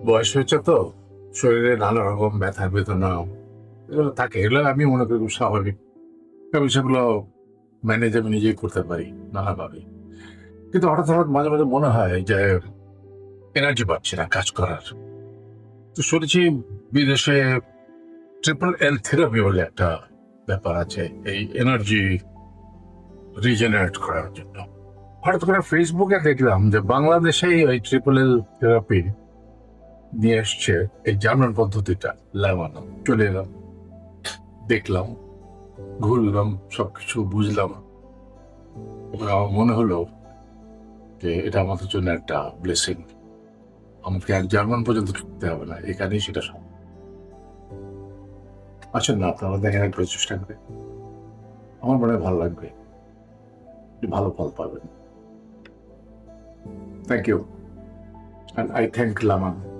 বয়স হয়েছে তো, শরীরে নানা রকম ব্যথা, বেদনা, এগুলো থাকে। এগুলো আমি মনে করি খুব স্বাভাবিক। আমি সেগুলো ম্যানেজ আমি নিজেই করতে পারি নানাভাবে। কিন্তু হঠাৎ হঠাৎ মাঝে মাঝে মনে হয় যে এনার্জি পাচ্ছি না কাজ করার। তো শুনেছি বিদেশে ট্রিপল এল থেরাপি বলে একটা ব্যাপার আছে, এই এনার্জি রিজেনারেট করার জন্য। হঠাৎ করে ফেসবুকে দেখলাম যে বাংলাদেশেই ওই ট্রিপল এল থেরাপি নিয়ে এসছে এই জার্মান পদ্ধতিটা। লাগানো চলে এলাম। দেখলাম, ঘুরলাম, সবকিছু বুঝলাম। এবার আমার মনে হলো যে এটা আমাদের জন্য একটা ব্লেসিং আমাকে আর জার্মান পর্যন্ত ঢুকতে হবে না, এখানেই সেটা সব। আসেন না, আপনারা দেখেন, একবার চেষ্টা করে। আমার মনে হয় ভালো লাগবে। ভালো ফল পাবেন। Thank you and I thank লামান